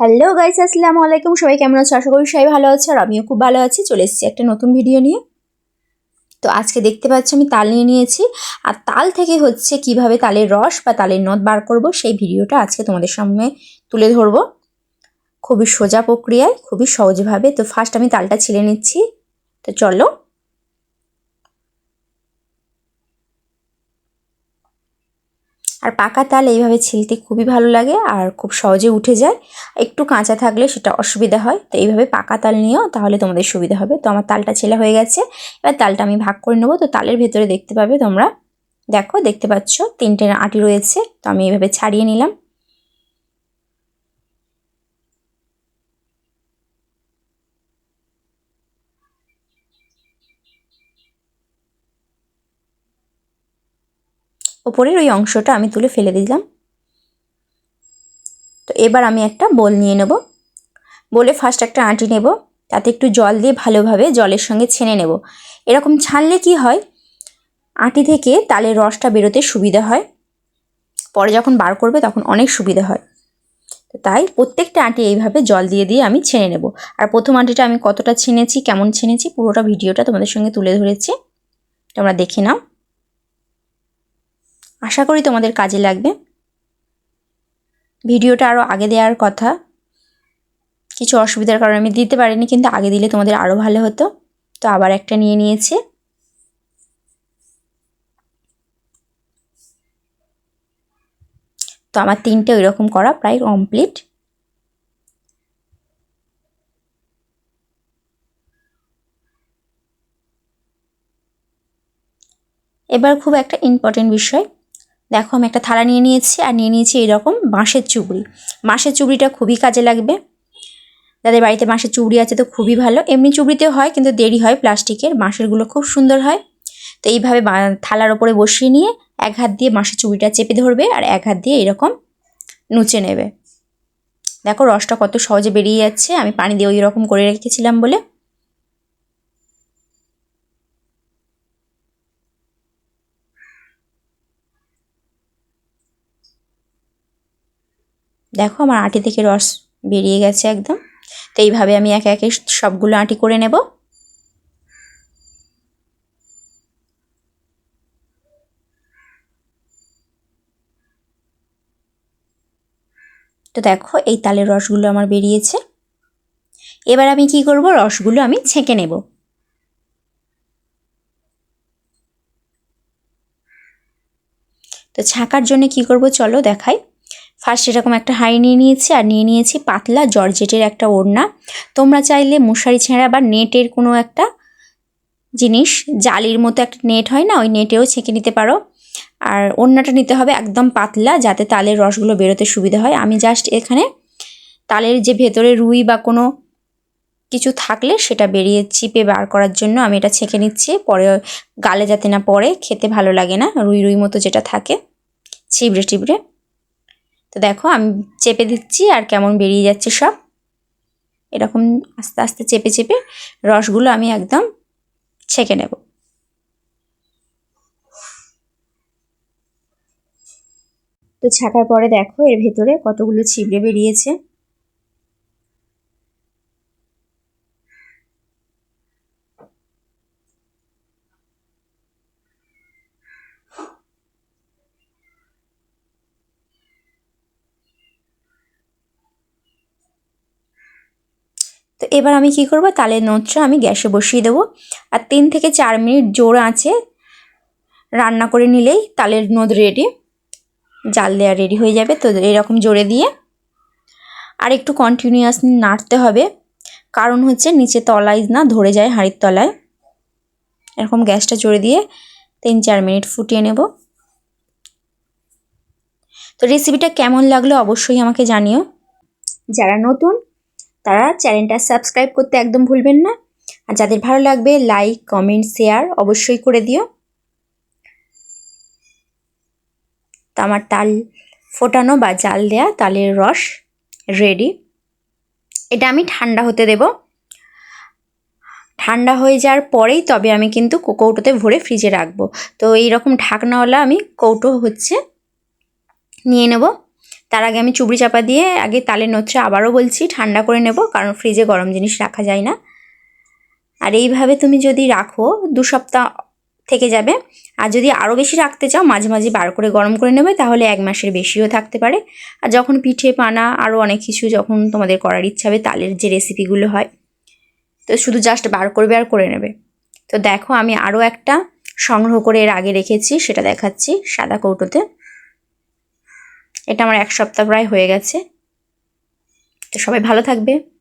Hello guys আসসালামু আলাইকুম। সবাই কেমন আছো? আশা করি সবাই ভালো আছে আর আমিও খুব ভালো আছি। চলে এসেছি একটা নতুন ভিডিও নিয়ে। তো আজকে দেখতে পাচ্ছি, আমি তাল নিয়ে নিয়েছি। আর তাল থেকে হচ্ছে কীভাবে তালের রস বা তালের নদ বার করব, সেই ভিডিওটা আজকে তোমাদের সামনে তুলে ধরবো। খুবই সোজা প্রক্রিয়ায়, খুবই সহজভাবে। তো ফার্স্ট আমি তালটা ছিলে নিচ্ছি। তো চলো। আর পাকা তাল এইভাবে ছিলতে খুবই ভালো লাগে আর খুব সহজে উঠে যায়। একটু কাঁচা থাকলে সেটা অসুবিধা হয়। তো এইভাবে পাকা তাল নিয়েও তাহলে তোমাদের সুবিধা হবে। তো আমার তালটা ছেলে হয়ে গেছে। এবার তালটা আমি ভাগ করে নেব। তো তালের ভেতরে দেখতে পাবে তোমরা। দেখো, দেখতে পাচ্ছ, তিনটে আটি রয়েছে। তো আমি এইভাবে ছাড়িয়ে নিলাম। ওপরের ওই অংশটা আমি তুলে ফেলে দিলাম। তো এবার আমি একটা বোল নিয়ে নেব। বলে ফার্স্ট একটা আঁটি নেব, তাতে একটু জল দিয়ে ভালোভাবে জলের সঙ্গে ছেনে নেব। এরকম ছানলে কি হয়? আঁটি থেকে তালের রসটা বেরোতে সুবিধা হয়। পরে যখন বার করবে তখন অনেক সুবিধা হয়। তাই প্রত্যেকটা আঁটি এইভাবে জল দিয়ে দিয়ে আমি ছেনে নেব। আর প্রথম আঁটিটা আমি কতটা ছেনেছি, কেমন ছেনেছি, পুরোটা ভিডিওটা তোমাদের সঙ্গে তুলে ধরেছি, তোমরা দেখে নাও। আশা করি তোমাদের কাজে লাগবে। ভিডিওটা আরও আগে দেওয়ার কথা। কিছু অসুবিধার কারণে আমি দিতে পারিনি, কিন্তু আগে দিলে তোমাদের আরও ভালো হতো। তো আবার একটা নিয়ে নিয়েছে। তো আমার তিনটে ওই রকম করা প্রায় কমপ্লিট। এবার খুব একটা ইম্পর্টেন্ট বিষয়। দেখো আমি একটা থালা নিয়ে নিয়েছি আর নিয়ে নিয়েছি এরকম বাঁশের চুবড়ি। বাঁশের চুবড়িটা খুবই কাজে লাগবে। যাদের বাড়িতে বাঁশের চুবড়ি আছে তো খুবই ভালো। এমনি চুবড়িতেও হয় কিন্তু দেরি হয় প্লাস্টিকের। বাঁশেরগুলো খুব সুন্দর হয়। তো এইভাবে থালার ওপরে বসিয়ে নিয়ে এক হাত দিয়ে বাঁশের চুবড়িটা চেপে ধরবে আর এক হাত দিয়ে এরকম নুচে নেবে। দেখো রসটা কত সহজে বেরিয়ে যাচ্ছে। আমি পানি দিয়ে ওই রকম করে রেখেছিলাম বলে। দেখো আমার আটি থেকে রস বেরিয়ে গেছে একদম। তো এইভাবে আমি একে একে সবগুলো আটি করে নেব। তো দেখো এই তালের রসগুলো আমার বেরিয়েছে। এবার আমি কি করব? রসগুলো আমি ছেঁকে নেব। তো ছাঁকার জন্য কি করব? চলো দেখাই। ফার্স্ট এরকম একটা হাঁড়ি নিয়ে নিয়েছি আর নিয়ে নিয়েছি পাতলা জর্জেটের একটা ওড়না। তোমরা চাইলে মশারি, ছেঁড়া বা নেটের কোনো একটা জিনিস, জালির মতো একটা নেট হয় না, ওই নেটেও ছেঁকে নিতে পারো। আর ওড়নাটা নিতে হবে একদম পাতলা যাতে তালের রসগুলো বেরোতে সুবিধা হয়। আমি জাস্ট এখানে তালের যে ভেতরে রুই বা কোনো কিছু থাকলে সেটা বেরিয়ে চিপে বার করার জন্য আমি এটা ছেঁকে নিচ্ছি। পরে গালে যাতে না পড়ে, খেতে ভালো লাগে না, রুই রুই মতো যেটা থাকে চিবড়ে টিবড়ে তো দেখো, আমি চেপে দিচ্ছি আর কেমন বেরিয়ে যাচ্ছে সব। এরকম আস্তে আস্তে চেপে চেপে রসগুলো আমি একদম ছেঁকে নেব। তো ছাঁকার পরে দেখো, এর ভেতরে কতগুলো ছিবড়ে বেরিয়েছে। তো এবার আমি কি করব? তালের নোটটা আমি গ্যাসে বসিয়ে দেবো। আর তিন থেকে চার মিনিট জোর আছে রান্না করে নিলেই তালের নোদ রেডি জাল দেওয়া রেডি হয়ে যাবে। তো এরকম জোরে দিয়ে আর একটু কন্টিনিউয়াস নাড়তে হবে। কারণ হচ্ছে নিচে তলায় না ধরে যায় হাঁড়ির তলায়। এরকম গ্যাসটা জোরে দিয়ে তিন চার মিনিট ফুটিয়ে নেব। তো রেসিপিটা কেমন লাগল অবশ্যই আমাকে জানিও। যারা নতুন তারা চ্যানেলটা সাবস্ক্রাইব করতে একদম ভুলবেন না। আর যাদের ভালো লাগবে লাইক কমেন্ট শেয়ার অবশ্যই করে দিও। তো আমার তাল ফোটানো বা জাল দেয়া তালের রস রেডি এটা আমি ঠান্ডা হতে দেব। ঠান্ডা হয়ে যাওয়ার পরেই তবে আমি কিন্তু কৌটোতে ভরে ফ্রিজে রাখব। তো এইরকম ঢাকনাওয়ালা আমি কৌটো হচ্ছে নিয়ে নেব। তার আগে আমি চুবড়ি চাপা দিয়ে আগে তালের নোত্রে আবারও বলছি, ঠান্ডা করে নেব, কারণ ফ্রিজে গরম জিনিস রাখা যায় না। আর এইভাবে তুমি যদি রাখো, দু সপ্তাহ থেকে যাবে। আর যদি আরও বেশি রাখতে চাও, মাঝে মাঝে বার করে গরম করে নেবে, তাহলে এক মাসের বেশিও থাকতে পারে। আর যখন পিঠে, পানা আরও অনেক কিছু যখন তোমাদের করার ইচ্ছা হবে, তালের যে রেসিপিগুলো হয়, তো শুধু জাস্ট বার করবে আর করে নেবে। তো দেখো, আমি আরও একটা সংগ্রহ করে এর আগে রেখেছি, সেটা দেখাচ্ছি সাদা কৌটোতে। এটা আমার এক সপ্তাহ প্রায় হয়ে গেছে। তো সবাই ভালো থাকবে।